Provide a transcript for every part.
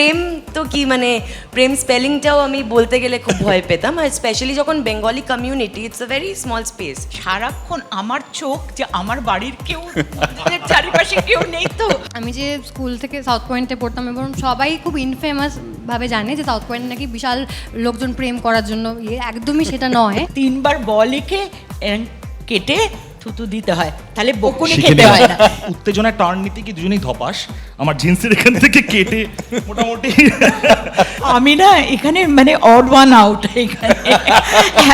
প্রেম তো কি মানে প্রেম স্পেলিংটাও আমি বলতে গেলে খুব ভয় পেতাম। আর স্পেশালি যখন Bengali community it's a very small space সারাক্ষণ আমার চোখ যে আমার বাড়ির কেউ মন্দিরের চারিপাশে কেউ নেই তো। আমি যে স্কুল থেকে সাউথ পয়েন্টে পড়তাম এবং সবাই খুব ইনফেমাস ভাবে জানে যে সাউথ পয়েন্ট নাকি বিশাল লোকজন প্রেম করার জন্য। ইয়ে একদমই সেটা নয়। তিনবার ব লিখে কেটে থুতু দিতে হয় তাহলে বকুনি খেতে হয় না। উত্তেজনায় টার্ন নিতে কি দুজনেই ধপাস? আমার জিন্সের এখান থেকে কেটে মোটামুটি। আমি না এখানে মানে অড ওয়ান আউট এখানে।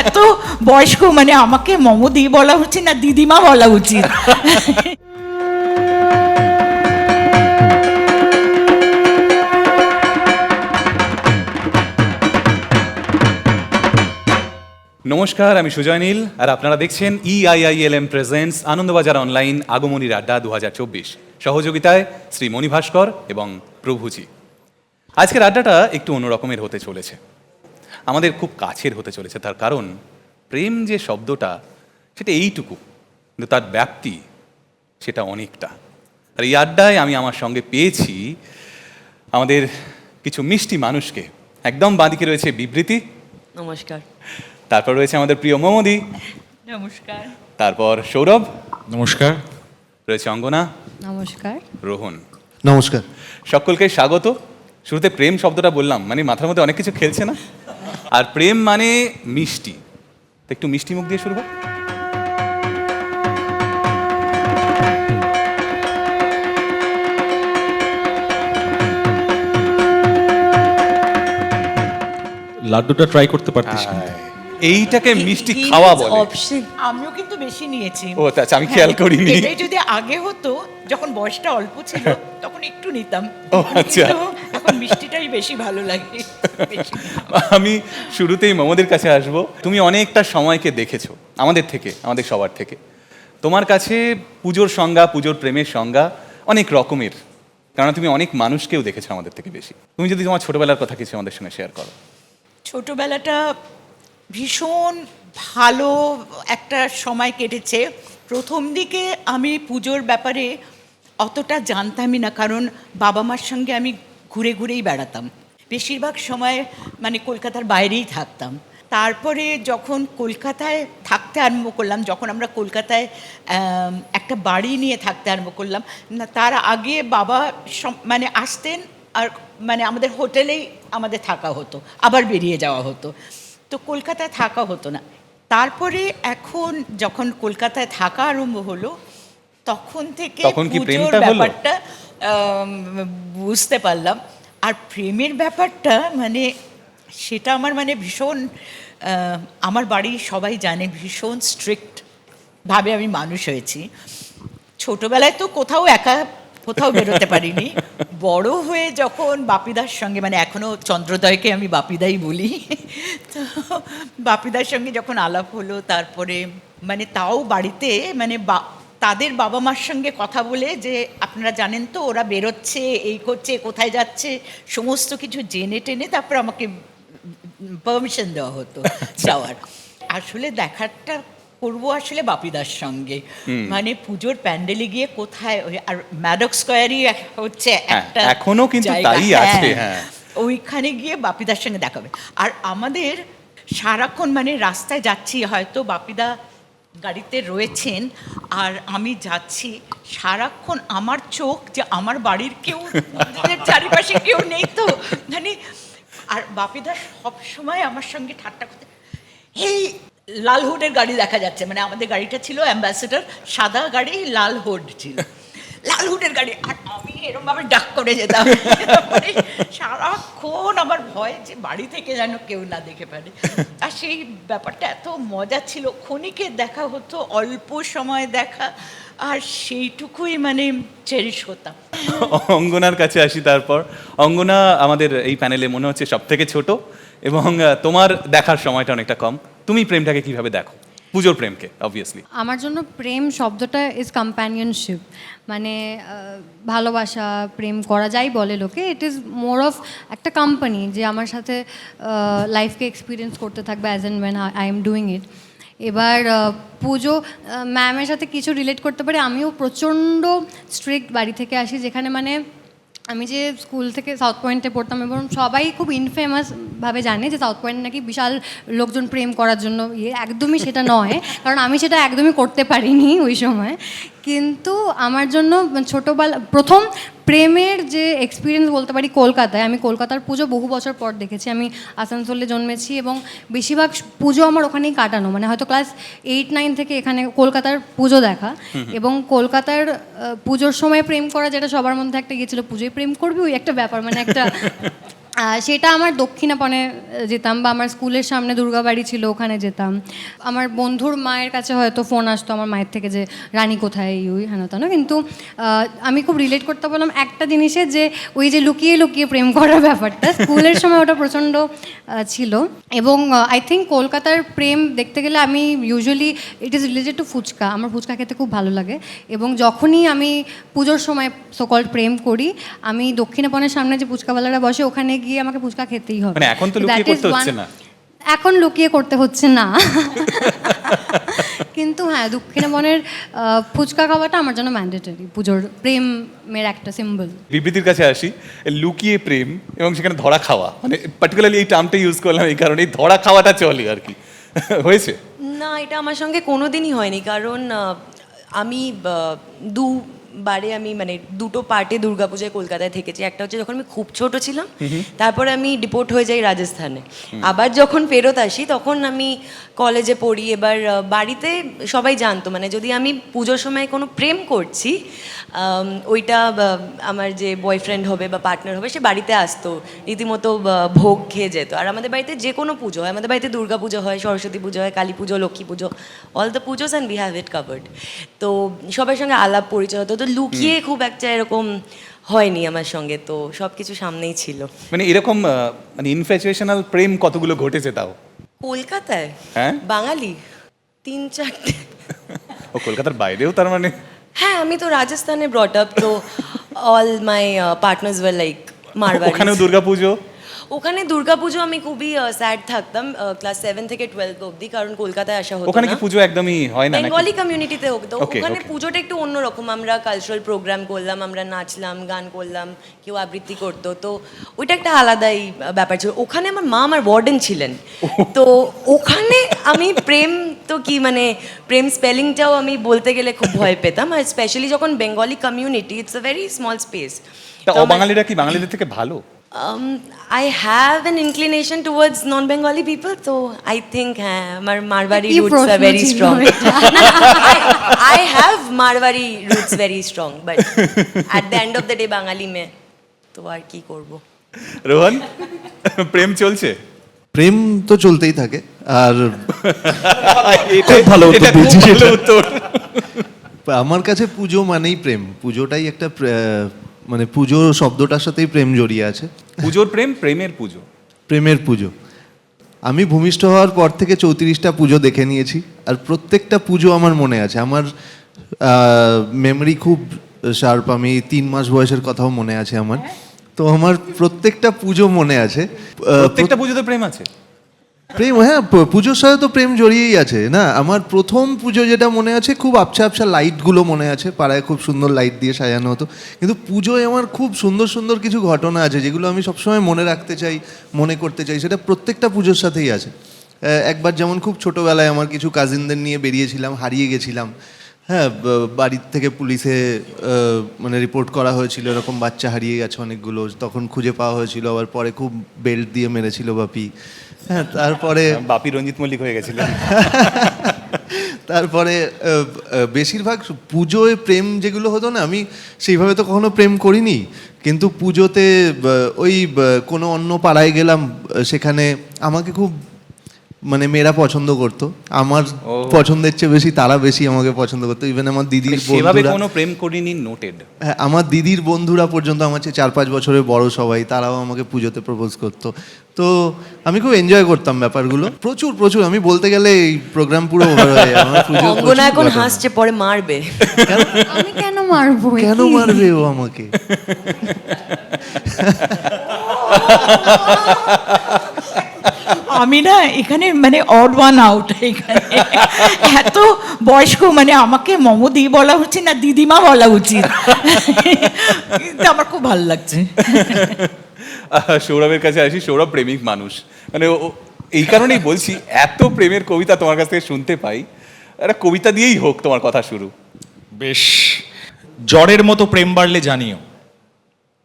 এত বয়স্ক মানে আমাকে মমদি বলা উচিত না দিদিমা বলা উচিত। নমস্কার, আমি সুজয় নীল, আর আপনারা দেখছেন E EIILM presents Anandabazar online আগমনীর আড্ডা দু হাজার চব্বিশ। সহযোগিতায় শ্রী মণি ভাস্কর এবং প্রভুজি। আজকের আড্ডাটা একটু অন্যরকমের হতে চলেছে। আমাদের খুব কাছের হতে চলেছে, তার কারণ প্রেম যে শব্দটা, সেটা এইটুকু, কিন্তু তার ব্যাপ্তি সেটা অনেকটা। আর এই আড্ডায় আমি আমার সঙ্গে পেয়েছি আমাদের কিছু মিষ্টি মানুষকে। একদম বাঁদিকে রয়েছে বিবৃতি। নমস্কার। তারপর রয়েছে আমাদের প্রিয় মমদি। নমস্কার। তারপর সৌরভ। নমস্কার। রয়েছে অঙ্গনা। নমস্কার। রোহন। নমস্কার। সকলকে স্বাগত। শুরুতে প্রেম শব্দটা বললাম মানে মাথার মধ্যে অনেক কিছু খেলছে না? আর প্রেম মানে মিষ্টি। তো একটু মিষ্টি মুখ দিয়ে শুরু হোক। লাড্ডুটা ট্রাই করতে পারতিস না। এইটাকে মিষ্টি খাওয়া বলে। অপশন আমিও কিন্তু বেশি নিয়েছি। ও আচ্ছা আমি খেয়াল করিনি। এটাই যদি আগে হতো যখন বয়সটা অল্প ছিল তখন একটু নিতাম। ও, আচ্ছা। এখন মিষ্টিটাই বেশি ভালো লাগে। আমি শুরুতেই মমদের কাছে আসব। তুমি অনেকটা সময়কে দেখেছ আমাদের থেকে আমাদের সবার থেকে। তোমার কাছে পুজোর সংজ্ঞা পুজোর প্রেমের সংজ্ঞা অনেক রকমের। কারণ তুমি অনেক মানুষকেও দেখেছ আমাদের থেকে বেশি। তুমি যদি তোমার ছোটবেলার কথা কিছু আমাদের সঙ্গে শেয়ার করো। ছোটবেলাটা ভীষণ ভালো একটা সময় কেটেছে। প্রথম দিকে আমি পুজোর ব্যাপারে অতটা জানতামই না, কারণ বাবা মার সঙ্গে আমি ঘুরে ঘুরেই বেড়াতাম। বেশিরভাগ সময় মানে কলকাতার বাইরেই থাকতাম। তারপরে যখন কলকাতায় থাকতে আরম্ভ করলাম, যখন আমরা কলকাতায় একটা বাড়ি নিয়ে থাকতে আরম্ভ করলাম, না, তার আগে বাবা মানে আসতেন আর মানে আমাদের হোটেলেই আমাদের থাকা হতো, আবার বেরিয়ে যাওয়া হতো। তো কলকাতায় থাকা হতো না। তারপরে এখন যখন কলকাতায় থাকা আরম্ভ হলো তখন থেকে পুজোর ব্যাপারটা বুঝতে পারলাম। আর প্রেমের ব্যাপারটা মানে সেটা আমার মানে ভীষণ আমার বাড়ির সবাই জানে ভীষণ স্ট্রিক্ট ভাবে আমি মানুষ হয়েছি। ছোটবেলায় তো কোথাও একা কোথাও বেরোতে পারিনি। বড় হয়ে যখন বাপিদার সঙ্গে মানে এখনও চন্দ্রোদয়কে আমি বাপিদাই বলি, তো বাপিদার সঙ্গে যখন আলাপ হলো, তারপরে মানে তাও বাড়িতে মানে বা- তাদের বাবা মার সঙ্গে কথা বলে যে, আপনারা জানেন তো, ওরা বেরোচ্ছে, এই করছে, কোথায় যাচ্ছে, সমস্ত কিছু জেনে টেনে তারপর আমাকে পারমিশন দেওয়া হতো যাওয়ার। আসলে দেখাটা করব আসলে বাপিদার সঙ্গে। মানে পুজোর প্যান্ডেলে গিয়ে কোথায় আর ম্যাডক স্কোয়ারই হচ্ছে হ্যাঁ, একটা এখনও কিন্তু তাই আছে, হ্যাঁ। ওইখানে গিয়ে বাপিদার সঙ্গে দেখা হবে। আর আমাদের সারাক্ষণ মানে রাস্তায় যাচ্ছি হয়তো বাপিদা গাড়িতে রয়েছেন আর আমি যাচ্ছি সারাক্ষণ আমার চোখ যে আমার বাড়ির কেউ চারিপাশে কেউ নেই তো। মানে আর বাপিদা সব সময় আমার সঙ্গে ঠাট্টা করতে এই লাল হুডের গাড়ি দেখা যাচ্ছে। মানে আমাদের গাড়িটা ছিল অ্যাম্বাসেডর সাদা গাড়ি লাল হুড ছিল। লাল হুডের গাড়ি। আর আমি এরকম ভাবে ডাক করে যেতাম। মানে সারাক্ষণ আমার ভয় যে বাড়ি থেকে যেন কেউ না দেখে পারে আর সেই ব্যাপারটা এত মজা ছিল। ক্ষণিকের দেখা হতো, অল্প সময় দেখা। আর সেইটুকুই মানে চেরিশ হতাম। অঙ্গনার কাছে আসি তারপর। অঙ্গনা আমাদের এই প্যানেলে মনে হচ্ছে সব থেকে ছোট এবং তোমার দেখার সময়টা অনেকটা কম। তুমি প্রেমটাকে কীভাবে দেখো? পুজোর প্রেমকে অবভিয়াসলি আমার জন্য প্রেম শব্দটা ইজ কম্প্যানিয়নশিপ মানে ভালোবাসা, প্রেম করা যাই বলে লোকে ইট ইজ মোর অফ একটা কোম্পানি যে আমার সাথে লাইফকে এক্সপিরিয়েন্স করতে থাকবে as and when I'm doing it এবার পুজো ম্যামের সাথে কিছু রিলেট করতে পারে, আমিও প্রচণ্ড স্ট্রিক্ট বাড়ি থেকে আসি, যেখানে মানে আমি যে স্কুল থেকে সাউথ পয়েন্টে পড়তাম এবং সবাই খুব ইনফেমাসভাবে জানে যে সাউথ পয়েন্ট নাকি বিশাল লোকজন প্রেম করার জন্য ইয়ে। একদমই সেটা নয়, কারণ আমি সেটা একদমই করতে পারিনি ওই সময়। কিন্তু আমার জন্য ছোটোবেলা প্রথম প্রেমের যে এক্সপিরিয়েন্স বলতে পারি কলকাতায় আমি কলকাতার পুজো বহু বছর পর দেখেছি। আমি আসানসোলে জন্মেছি এবং বেশিরভাগ পুজো আমার ওখানেই কাটানো। মানে হয়তো ক্লাস এইট নাইন থেকে এখানে কলকাতার পুজো দেখা। এবং কলকাতার পুজোর সময় প্রেম করা যেটা সবার মধ্যে একটা গিয়েছিল পুজোয় প্রেম করবি? ওই একটা ব্যাপার মানে একটা সেটা আমার দক্ষিণাপনে যেতাম বা আমার স্কুলের সামনে দুর্গাবাড়ি ছিল, ওখানে যেতাম। আমার বন্ধুর মায়ের কাছে হয়তো ফোন আসতো আমার মায়ের থেকে যে, রানী কোথায় হেন তেন। কিন্তু আমি খুব রিলেট করতে পারলাম একটা জিনিসে যে, ওই যে লুকিয়ে লুকিয়ে প্রেম করার ব্যাপারটা, স্কুলের সময় ওটা প্রচণ্ড ছিল। এবং আই থিঙ্ক কলকাতার প্রেম দেখতে গেলে আমি usually it is related to fuchka. আমার ফুচকা খেতে খুব ভালো লাগে। এবং যখনই আমি পুজোর সময় সকল প্রেম করি, আমি দক্ষিণাপনের সামনে যে ফুচকাওয়ালারা বসে, ওখানে গিয়ে আমাকে ফুচকা খেতেই হবে। মানে এখন তো লুকিয়ে করতে হচ্ছে না। এখন লুকিয়ে করতে হচ্ছে না। কিন্তু হ্যাঁ দক্ষিণাপনের আহ, ফুচকা খাওয়াটা আমার জন্য ম্যান্ডেটরি পুজোর প্রেমের একটা সিম্বল বিবৃতির কাছে আসি লুকিয়ে প্রেম এবং সেখানে ধরা খাওয়া। মানে পার্টিকুলারলি এই টার্মটা ইউজ করলাম এই কারণে এই ধরা খাওয়াটা চলে আর কি। হয়েছে? না এটা আমার সঙ্গে কোনো দিনই হয়নি। কারণ আমি আহ, দুবারে আমি মানে দুটো পার্টে দুর্গাপূজায় কলকাতায় থেকেছি। একটা হচ্ছে যখন আমি খুব ছোট ছিলাম তারপরে আমি ডিপোর্ট হয়ে যাই রাজস্থানে। আবার যখন ফেরত আসি তখন আমি কলেজে পড়ি। এবার বাড়িতে সবাই জানতো। মানে যদি আমি পুজোর সময় কোনো প্রেম করছি ওইটা আমার যে বয়ফ্রেন্ড হবে বা পার্টনার হবে সে বাড়িতে আসতো। রীতিমতো ভোগ খেয়ে যেত। আর আমাদের বাড়িতে যে কোনো পুজো হয় আমাদের বাড়িতে দুর্গা পুজো হয় সরস্বতী পুজো হয় Kali Puja Lakshmi Puja all the pujas and we have it covered তো সবার সঙ্গে আলাপ পরিচয় হতো। তো লুকিয়ে খুব একটা এরকম হয়নি আমার সঙ্গে তো সব কিছু সামনেই ছিল। মানে এরকম মানে ইনফ্যাচুয়েশনাল প্রেম কতগুলো ঘটেছে তাও? কলকাতায়? হ্যাঁ? বাঙালি? তিন চারটে ও কলকাতার বাইরেও তার মানে? হ্যাঁ আমি তো রাজস্থানে ব্রট আপ তো all my partners were like Marwari ওখানেও দুর্গাপুজো? ওখানে দুর্গাপুজো আমি খুবই স্যাড থাকতাম ক্লাস সেভেন থেকে টুয়েলভ অবধি কারণ কলকাতায় আসা হতো ওখানে কি পুজো একদমই হয় না বেঙ্গলি কমিউনিটিতে হোক তো ওখানে পুজোটা একটু অন্যরকম আমরা কালচারাল প্রোগ্রাম করলাম আমরা নাচলাম গান করলাম কেউ আবৃত্তি করতো তো ওইটা একটা আলাদাই ব্যাপার ছিল। ওখানে আমার মা আমার ওয়ার্ডেন ছিলেন। তো ওখানে আমি প্রেম তো কি মানে প্রেম স্পেলিংটাও আমি বলতে গেলে খুব ভয় পেতাম। আর স্পেশালি যখন Bengali community it's a very small space বাঙালিরা কি বাঙালিদের থেকে ভালো? Um, I have an inclination towards non-Bengali people, so I think হ্যাঁ আমার মারওয়ারি কি roots are very strong. I, I have Marwari roots very strong, but at the end of the day বাঙালি মেয়ে তো আর কি করব রোহন প্রেম চলছে প্রেম তো চলতেই থাকে আর খুব ভালো উত্তর দিয়েছিস এটা। উত্তর আমার কাছে পুজো মানেই প্রেম পুজোটাই একটা মানে পুজো শব্দটার সাথেই প্রেম জড়িয়ে আছে। পুজোর প্রেম প্রেমের পুজো। প্রেমের পুজো। আমি ভূমিষ্ঠ হওয়ার পর থেকে চৌত্রিশটা পুজো দেখে নিয়েছি আর প্রত্যেকটা পুজো আমার মনে আছে। আমার মেমরি খুব শার্প আমি তিন মাস বয়সের কথাও মনে আছে আমার। তো আমার প্রত্যেকটা পুজো মনে আছে। প্রত্যেকটা পুজোতে প্রেম আছে? প্রেম হ্যাঁ পুজোর সাথে তো প্রেম জড়িয়েই আছে, না? আমার প্রথম পুজো যেটা মনে আছে, খুব আবছা আবছা লাইটগুলো মনে আছে, পাড়ায় খুব সুন্দর লাইট দিয়ে সাজানো হতো। কিন্তু পুজোয় আমার খুব সুন্দর সুন্দর কিছু ঘটনা আছে, যেগুলো আমি সবসময় মনে রাখতে চাই, মনে করতে চাই, সেটা প্রত্যেকটা পুজোর সাথেই আছে। একবার যেমন খুব ছোটোবেলায় আমার কিছু কাজিনদের নিয়ে বেরিয়েছিলাম, হারিয়ে গেছিলাম হ্যাঁ বাড়ির থেকে পুলিশে মানে রিপোর্ট করা হয়েছিল, এরকম বাচ্চা হারিয়ে গেছে অনেকগুলো, তখন খুঁজে পাওয়া হয়েছিল, আবার পরে খুব বেল্ট দিয়ে মেরেছিল বাপি। হ্যাঁ তারপরে বাপি রঞ্জিত মল্লিক হয়ে গেছিল। তারপরে বেশিরভাগ পুজোয় প্রেম যেগুলো হতো না আমি সেইভাবে তো কখনো প্রেম করিনি। কিন্তু পুজোতে ওই কোনো অন্য পাড়ায় গেলাম সেখানে আমাকে খুব মানে মেয়েরা পছন্দ করতো। আমার। পছন্দের চেয়ে বেশি তারা বেশি আমাকে পছন্দ করতো। ইভেন আমার দিদির মানে সেভাবে কোনো প্রেম করিনি নোটেড হ্যাঁ আমার দিদির বন্ধুরা পর্যন্ত আমার চেয়ে চার পাঁচ বছরের বড় সবাই তারাও আমাকে পুজোতে প্রপোজ করতো। তো আমি খুব এনজয় করতাম ব্যাপারগুলো। প্রচুর প্রচুর। আমি বলতে গেলে এই প্রোগ্রাম পুরো হয়ে যায়। আমার অঙ্গনা এখন হাসছে পরে মারবে। আমি কেন মারবো? কেন মারবে ও আমাকে? আমি না এখানে মানে অড ওয়ান আউট এখানে। এত বয়স্ক মানে আমাকে মমদি বলা উচিত না দিদিমা বলা উচিত। কিন্তু আমার খুব ভালো লাগছে। সৌরভের কাছে আসি সৌরভ প্রেমিক মানুষ। মানে এই কারণেই বলছি এত প্রেমের কবিতা তোমার কাছ থেকে শুনতে পাই। একটা কবিতা দিয়েই হোক তোমার কথা শুরু। বেশ জ্বরের মতো প্রেম বাড়লে জানিও।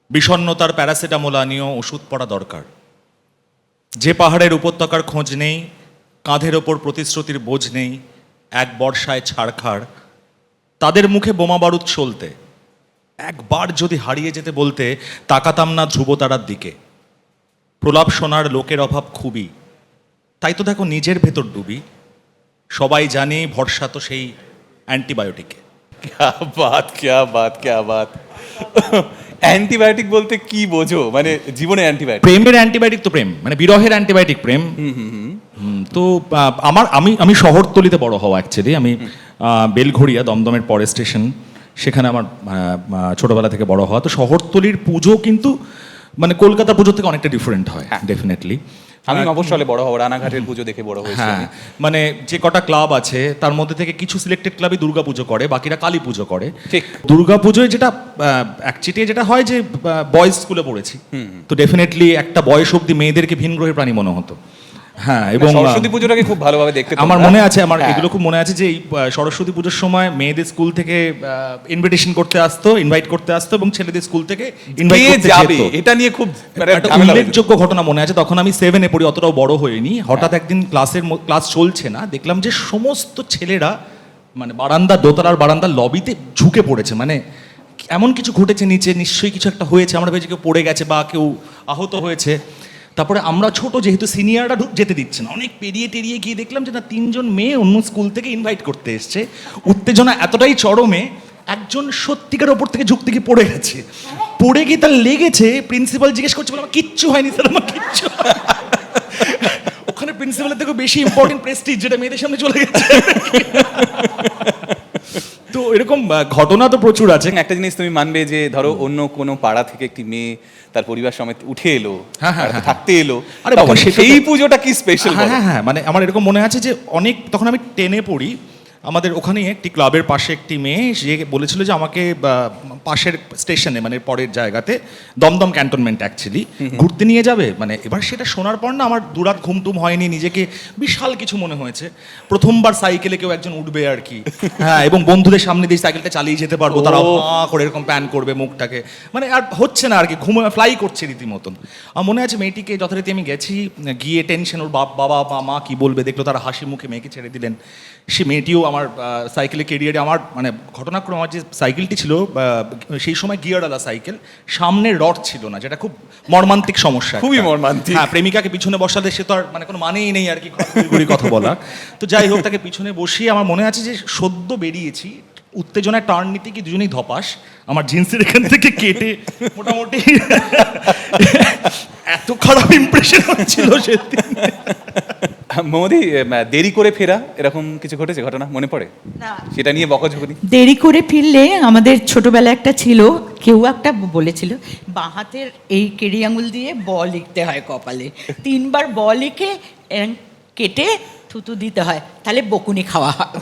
বিষণ্ণতার প্যারাসিটামোল আনিও ওষুধ পড়া দরকার। যে পাহাড়ের উপত্যকার খোঁজ নেই, কাঁধের ওপর প্রতিশ্রুতির বোঝ নেই, এক বর্ষায় ছাড়খাড়, তাদের মুখে বোমা বারুদ চলতে। একবার যদি হারিয়ে যেতে বলতে, তাকাতাম না ধ্রুবতারার দিকে। প্রলাপ শোনার লোকের অভাব খুবই। তাই তো দেখো নিজের ভেতর ডুবি। সবাই জানে ভরসা তো সেই অ্যান্টিবায়োটিকে। ক্যা বাত ক্যা বাত অ্যান্টিবায়োটিক বলতে কি বোঝো? মানে জীবনে অ্যান্টিবায়োটিক। প্রেমের অ্যান্টিবায়োটিক তো প্রেম মানে বিরহের অ্যান্টিবায়োটিক প্রেম। হুম, তো আমার আমি আমি শহরতলিতে বড় হওয়া অ্যাকচুয়ালি আমি বেলঘড়িয়া দমদমের পরে স্টেশন সেখানে আমার ছোটবেলা থেকে বড় হওয়া। তো শহরতলির পুজো কিন্তু মানে কলকাতা পুজো থেকে অনেকটা ডিফারেন্ট হয় ডেফিনেটলি আমি মফস্বলে বড় হব রানাঘাটের পুজো দেখে বড় হয়েছি হ্যাঁ। মানে যে কটা ক্লাব আছে তার মধ্যে থেকে কিছু সিলেক্টেড ক্লাবই দুর্গা পুজো করে বাকিরা কালী পুজো করে। ঠিক। দুর্গা পুজোয় যেটা একচিটিয়ে যেটা হয় যে বয়েজ স্কুলে পড়েছি। তো ডেফিনেটলি একটা বয়স অবধি মেয়েদেরকে ভিনগ্রহের প্রাণী মনে হতো। হ্যাঁ এবং সরস্বতী পুজোটাকে খুব ভালোভাবে দেখতে আমার মনে আছে আমার হ্যাঁ। এগুলো খুব মনে আছে যে এই সরস্বতী পুজোর সময় মেয়েদের স্কুল থেকে ইনভিটেশন করতে আসতো ইনভাইট করতে আসতো এবং ছেলেদের স্কুল থেকে ইনভাইট করতে যাবে? এটা নিয়ে খুব মানে। উল্লেখযোগ্য ঘটনা মনে আছে তখন আমি সেভেনে পড়ি অতটাও বড় হইনি হঠাৎ একদিন ক্লাসের ক্লাস চলছে না দেখলাম যে সমস্ত ছেলেরা মানে বারান্দা দোতলার বারান্দা লবিতে ঝুঁকে পড়েছে। মানে এমন কিছু ঘটেছে নিচে নিশ্চয়ই কিছু একটা হয়েছে আমরা ভেবেছি কেউ পড়ে গেছে বা কেউ আহত হয়েছে। তারপরে আমরা ছোট যেহেতু সিনিয়ররা ঢুক যেতে দিচ্ছে না। অনেক পেরিয়ে টেরিয়ে গিয়ে দেখলাম যে না, তিনজন মেয়ে অন্য স্কুল থেকে ইনভাইট করতে এসছে। উত্তেজনা এতটাই চরমে একজন সত্যিকার ওপর থেকে ঝুঁকতে গিয়ে পড়ে গেছে। পড়ে গিয়ে তার লেগেছে প্রিন্সিপাল জিজ্ঞেস করছে আমার কিচ্ছু হয়নি স্যার আমার কিচ্ছু ওখানে প্রিন্সিপালের থেকে বেশি ইম্পর্টেন্ট প্রেস্টিজ যেটা মেয়েদের সামনে চলে গেছে। তো এরকম ঘটনা তো প্রচুর আছে। একটা জিনিস তুমি মানবে যে ধরো অন্য কোনো পাড়া থেকে একটি মেয়ে তার পরিবার সমেত উঠে এলো হ্যাঁ, হ্যাঁ, হ্যাঁ। থাকতে এলো। আরে সেই পুজোটা কি স্পেশাল হ্যাঁ হ্যাঁ হ্যাঁ মানে আমার এরকম মনে আছে যে অনেক তখন আমি টেনে পড়ি আমাদের ওখানে একটি ক্লাবের পাশে একটি মেয়ে সে বলেছিল যে আমাকে পাশের স্টেশনে মানে পরের জায়গাতে দমদম ক্যান্টনমেন্ট অ্যাকচুয়ালি ঘুরতে নিয়ে যাবে। মানে এবার সেটা শোনার পর না আমার দুরাত ঘুমটুম হয়নি নিজেকে বিশাল কিছু মনে হয়েছে। প্রথমবার সাইকেলে কেউ একজন উঠবে আর কি। হ্যাঁ এবং বন্ধুদের সামনে দিয়ে সাইকেলটা চালিয়ে যেতে পারব। তারা। করে এরকম প্যান করবে মুখটাকে। মানে আর হচ্ছে না আর কি ঘুমে ফ্লাই করছে রীতিমতন। আমার মনে আছে মেয়েটিকে যথারীতি আমি গেছি গিয়ে টেনশন ওর বাপ বাবা বা মা কি বলবে? দেখল তারা হাসি মুখে মেয়েকে ছেড়ে দিলেন। সে মেয়েটিও আমার সাইকেলে কেরিয়ারে আমার মানে ঘটনাক্রমে আমার যে সাইকেলটি ছিল সেই সময় গিয়ারওয়ালা সাইকেল সামনে রড ছিল না যেটা খুব মর্মান্তিক সমস্যা খুবই মর্মান্তিক। হ্যাঁ প্রেমিকাকে পিছনে বসালে সে তো আর মানে কোনো মানেই নেই আর কি কথা বলা তো যাই হোক তাকে পিছনে বসিয়ে আমার মনে আছে যে সদ্য বেরিয়েছি উত্তেজনায় টার্ন নিতে কি দুজনেই ধপাস আমার জিন্সের এখান থেকে কেটে মোটামুটি এত খারাপ ইমপ্রেশন হচ্ছিল সেদিন। মোদি দেরি করে ফেরা এরকম কিছু ঘটেছে ঘটনা মনে পড়ে? না। সেটা নিয়ে বকঝকরি দেরি করে ফিরলে আমাদের ছোটবেলা একটা ছিল কেউ একটা বলেছিল বাঁ হাতের এই কেড়ি আঙুল দিয়ে ব লিখতে হয় কপালে। তিনবার ব লিখে কেটে থুতু দিতে হয় তাহলে বকুনি খাওয়া হয়।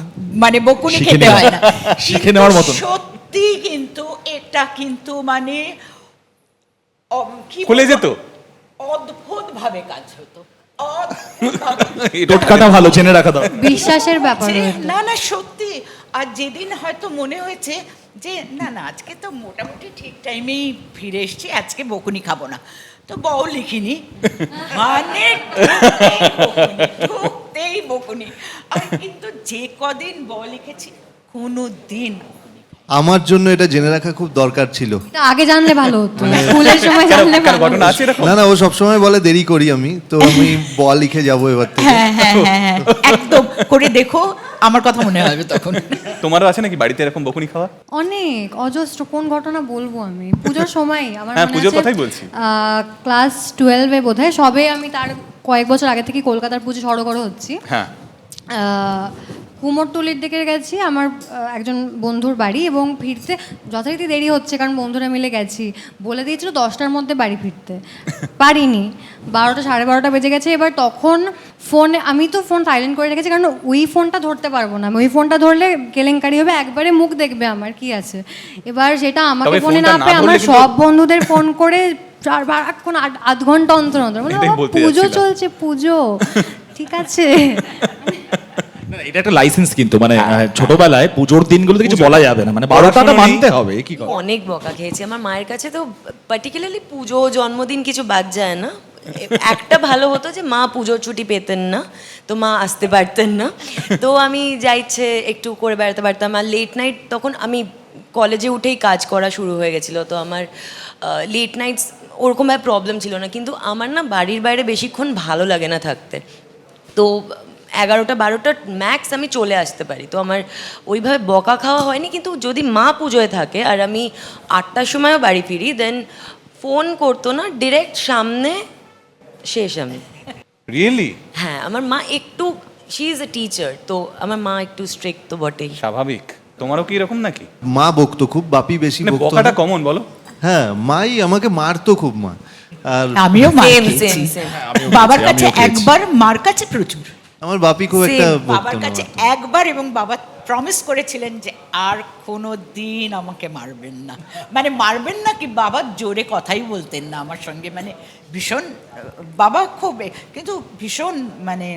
মানে বকুনি খেতে হয় না। শিখে নেওয়ার। কিন্তু সত্যি কিন্তু এটা কিন্তু মানে খুলে যেত? অদ্ভুত ভাবে কাজ হতো। টোটকাটা ভালো জেনে রাখা দাও। বিশ্বাসের ব্যাপার না না সত্যি। আর যেদিন হয়তো মনে হয়েছে যে না না আজকে তো মোটামুটি ঠিক টাইমেই ফিরে এসেছি আজকে বকুনি খাব না। তো বউ লিখিনি। মানে ঢুকতেই বকুনি, ঢুকতেই বকুনি। আর কিন্তু যে কদিন বউ লিখেছি কোনো দিন আমার জন্য এটা জেনে রাখা খুব দরকার ছিল। এটা আগে জানলে ভালো হতো স্কুলের সময় জানলে ভালো ঘটনা আছে এরকম। না না ও সবসময় বলে দেরি করি আমি। তো আমি বল লিখে যাব এবার থেকে। হ্যাঁ হ্যাঁ হ্যাঁ হ্যাঁ। একদম করে দেখো আমার কথা মনে হবে তখন। তোমারও আছে নাকি বাড়িতে এরকম বকুনি খাওয়া? অনেক অজস্র কোন ঘটনা বলব আমি? পুজোর সময় আমার হ্যাঁ, মনে পুজোর কথাই বলছি। আহ, ক্লাস টুয়েলভে বোধ হয় সবে আমি তার কয়েক বছর আগে থেকে কলকাতার পুজো সড়গড় হচ্ছি। হ্যাঁ। আহ, কুমোরটুলির দিকে গেছি আমার একজন বন্ধুর বাড়ি এবং ফিরতে যথারীতি দেরি হচ্ছে কারণ বন্ধুরা মিলে গেছি। বলে দিয়েছিল দশটার মধ্যে বাড়ি ফিরতে। পারিনি। বারোটা সাড়ে বারোটা বেজে গেছে এবার তখন ফোনে আমি তো ফোন সাইলেন্ট করে রেখেছি কারণ ওই ফোনটা ধরতে পারব না। আমি ওই ফোনটা ধরলে কেলেঙ্কারি হবে একবারে মুখ দেখবে আমার কি আছে। এবার সেটা আমাকে ফোনে না পেয়ে আমার সব বন্ধুদের ফোন করে এখন আধ ঘণ্টা অন্তর অন্তর। মানে পুজো চলছে পুজো। ঠিক আছে। এটা একটা লাইসেন্স কিন্তু মানে ছোটবেলায় পুজোর দিনগুলোতে কিছু বলা যাবে না মানে বারোটাটা মানতে হবে কি অনেক বকা খেয়েছি। আমার মায়ের কাছে তো পার্টিকুলারলি পুজো জন্মদিন কিছু বাদ যায় না। একটা ভালো হতো যে মা পুজোর ছুটি পেতেন না তো মা আসতে পারতেন না। তো আমি যা ইচ্ছে একটু করে বেড়াতে পারতাম। আর লেট নাইট তখন আমি কলেজে উঠেই কাজ করা শুরু হয়ে গেছিল। তো আমার লেট নাইটস ওরকমভাবে প্রবলেম ছিল না। কিন্তু আমার না বাড়ির বাইরে বেশিক্ষণ ভালো লাগে না থাকতে। তো এগারোটা বারোটা ম্যাক্স আমি চলে আসতে পারি। তো আমার ওইভাবে বকা খাওয়া হয়নি কিন্তু যদি মা পুজোয় থাকে আর আমি আটটার সময়ও বাড়ি ফিরি দেন ফোন করতো না ডিরেক্ট সামনে শেষ আমি। রিয়েলি হ্যাঁ আমার মা একটু শি ইজ এ টিচার তো আমার মা একটু স্ট্রিক্ট তো বটেই। স্বাভাবিক। তোমারও কি এরকম নাকি? মা বকতো খুব বাপি বেশি মানে বকতো বকাটা কমন বলো। হ্যাঁ মাই আমাকে মারতো খুব মা। আর আমিও মার খেয়েছি। same, same. বাবার কাছে একবার মার কাছে প্রচুর। আমার বাপি খুব একটা বাবার কাছে একবার এবং বাবা প্রমিস করেছিলেন যে আর কোনো দিন আমাকে মারবেন না। মানে মারবেন না কি বাবা জোরে কথাই বলতেন না আমার সঙ্গে। মানে ভীষণ বাবা খুব কিন্তু ভীষণ মানে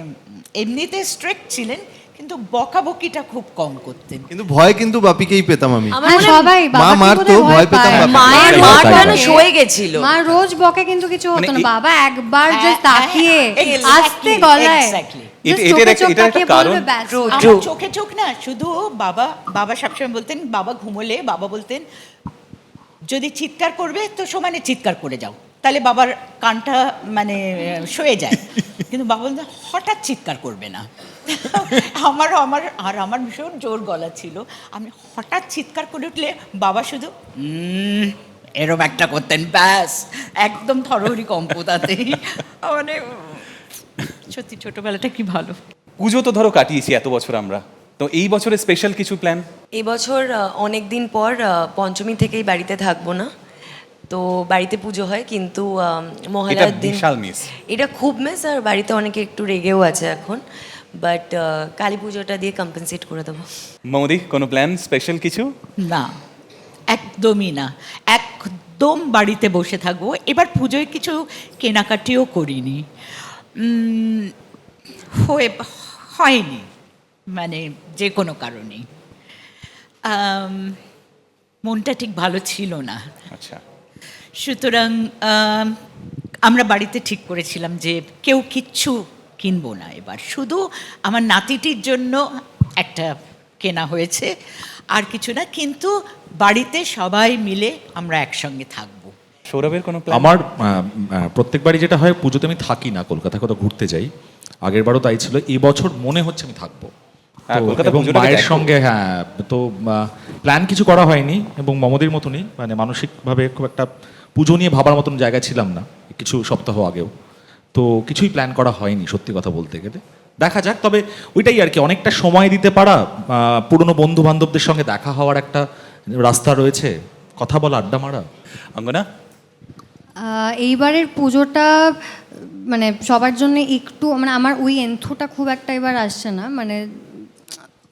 এমনিতে স্ট্রিক্ট ছিলেন কিন্তু বকাবকিটা খুব কম করতেন। কিন্তু ভয় কিন্তু বাপিকেই পেতাম আমি। আমার হ্যাঁ, হয় সবাই মা মারতো, ভয় পেতাম। মায়ের মার যেন সয়ে গেছিল। মা রোজ বকে কিন্তু কিছু হতো মানে না। বাবা একবার হ্যাঁ, জাস্ট তাকিয়ে হ্যাঁ, আস্তে গলায় চোখে চোখ একটা- এটার একটা তাকিয়ে কারণ- বলবে, "ব্যাস, True, আমার true. আমার চোখে চোখ না শুধু বাবা বাবা সবসময় বলতেন বাবা ঘুমোলে বাবা বলতেন যদি চিৎকার করবে তো সমানে চিৎকার করে যাও। তাহলে বাবার কানটা মানে সয়ে যায়। কিন্তু বাবা বলতেন হঠাৎ চিৎকার করবে না। আমার আমার আর আমার ভীষণ জোর গলা ছিল। আমি হঠাৎ চিৎকার করে উঠলে বাবা শুধু "উম, এরম একটা করতেন ব্যাস। একদম থরহরি কম্প তাতে মানে সত্যি ছোটবেলাটা কি ভালো। পুজো তো ধরো কাটিয়েছি এত বছর আমরা। তো এই বছরে স্পেশাল কিছু প্ল্যান এবছর অনেক দিন পর পঞ্চমী থেকেই বাড়িতে থাকব না। তো বাড়িতে পুজো হয় কিন্তু মহালয়ার দিন। এটা খুব মিস আর বাড়িতে অনেকে একটু রেগেও আছে এখন। বাট কালী পুজোটা দিয়ে কম্পেনসেট করে দেবো। মৌদি কোনো প্ল্যান স্পেশাল কিছু? না একদমই না। একদম বাড়িতে বসে থাকব। এবার পুজোয় কিছু কেনাকাটিও করিনি। হয়ে হয়নি মানে যে কোনো কারণেই আম, মনটা ঠিক ভালো ছিল না। আচ্ছা। সুতরাং আমরা বাড়িতে ঠিক করেছিলাম যে কেউ কিচ্ছু কিনবো না এবার। শুধু আমার নাতিটির জন্য একটা কেনা হয়েছে আর কিছু না কিন্তু বাড়িতে সবাই মিলে আমরা একসঙ্গে থাকব। সৌরভের কোনো আমার প্রত্যেকবারই যেটা হয় পুজোতে আমি থাকি না কলকাতা কোথাও ঘুরতে যাই। আগের বারও তাই ছিল এই বছর মনে হচ্ছে আমি থাকব। হ্যাঁ, এবং মায়ের সঙ্গে হ্যাঁ তো প্ল্যান কিছু করা হয়নি এবং মমদের মতনই মানে মানসিকভাবে খুব একটা পুজো নিয়ে ভাবার মতন জায়গায় ছিলাম না কিছু সপ্তাহ আগেও। তো কিছুই প্ল্যান করা হয়নি সত্যি কথা বলতে গেলে। দেখা যাক তবে ওইটাই আর কি অনেকটা সময় দিতে পারা পুরনো বন্ধু বান্ধবদের সঙ্গে দেখা হওয়ার একটা রাস্তা রয়েছে। কথা বলা আড্ডা মারা। অঙ্গনা এইবারের পুজোটা মানে সবার জন্য একটু মানে আমার ওই এন্থুটা খুব একটা এবার আসছে না মানে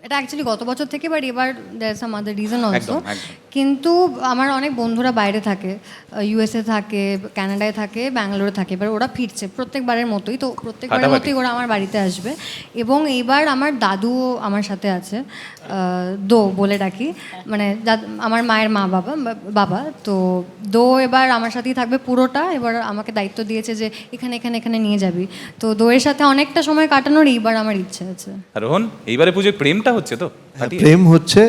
এটা অ্যাকচুয়ালি গত বছর থেকে বাট এবার দেয়ার সাম আদার রিজন অলসো। কিন্তু আমার অনেক বন্ধুরা বাইরে থাকে ইউএসএ থাকে কানাডায় থাকে ব্যাঙ্গালোরে থাকে এবার ওরা ফিরছে প্রত্যেকবারের মতোই। তো প্রত্যেকবারের। মতোই ওরা আমার বাড়িতে আসবে। এবং এইবার আমার দাদুও আমার সাথে আছে দো বলে ডাকি। মানে আমার মায়ের মা বাবা বাবা। তো দো এবার আমার সাথেই থাকবে পুরোটা। এবার আমাকে দায়িত্ব দিয়েছে যে এখানে এখানে এখানে নিয়ে যাবি। তো দোয়ের সাথে অনেকটা সময় কাটানোর এইবার আমার ইচ্ছে আছে। রোহন এইবারে পুজোয় প্রেমটা হচ্ছে তো? হ্যাঁ, প্রেম হচ্ছে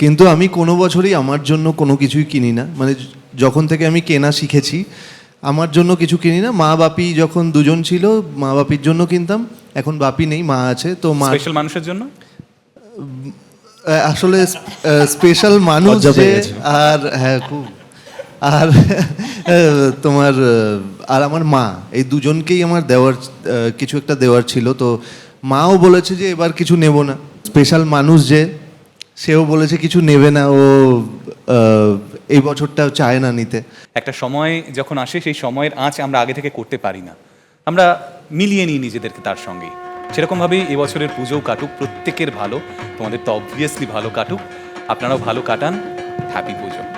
কিন্তু আমি কোনো বছরই আমার জন্য কোনো কিছুই কিনি না। মানে যখন থেকে আমি কেনা শিখেছি আমার জন্য কিছু কিনি না। মা বাপি যখন দুজন ছিল মা বাপির জন্য কিনতাম। এখন বাপি নেই মা আছে তো মা স্পেশাল মানুষের জন্য? আসলে স্পেশাল মানুষ যে আর হ্যাঁ খুব। আর তোমার আর আমার মা এই দুজনকেই আমার দেওয়ার কিছু একটা দেওয়ার ছিল। তো মাও বলেছে যে এবার কিছু নেব না। স্পেশাল মানুষ যে, সেও বলেছে কিছু নেবে না, ও এই বছরটা চায় না নিতে। একটা সময় যখন আসে, সেই সময়ের আঁচ আমরা আগে থেকে করতে পারি না। আমরা মিলিয়ে নিই নিজেদেরকে তার সঙ্গে। সেরকমভাবেই এবছরের পুজোও কাটুক, প্রত্যেকের ভালো, তোমাদের তো অবভিয়াসলি ভালো কাটুক। আপনারাও ভালো কাটান হ্যাপি পুজো।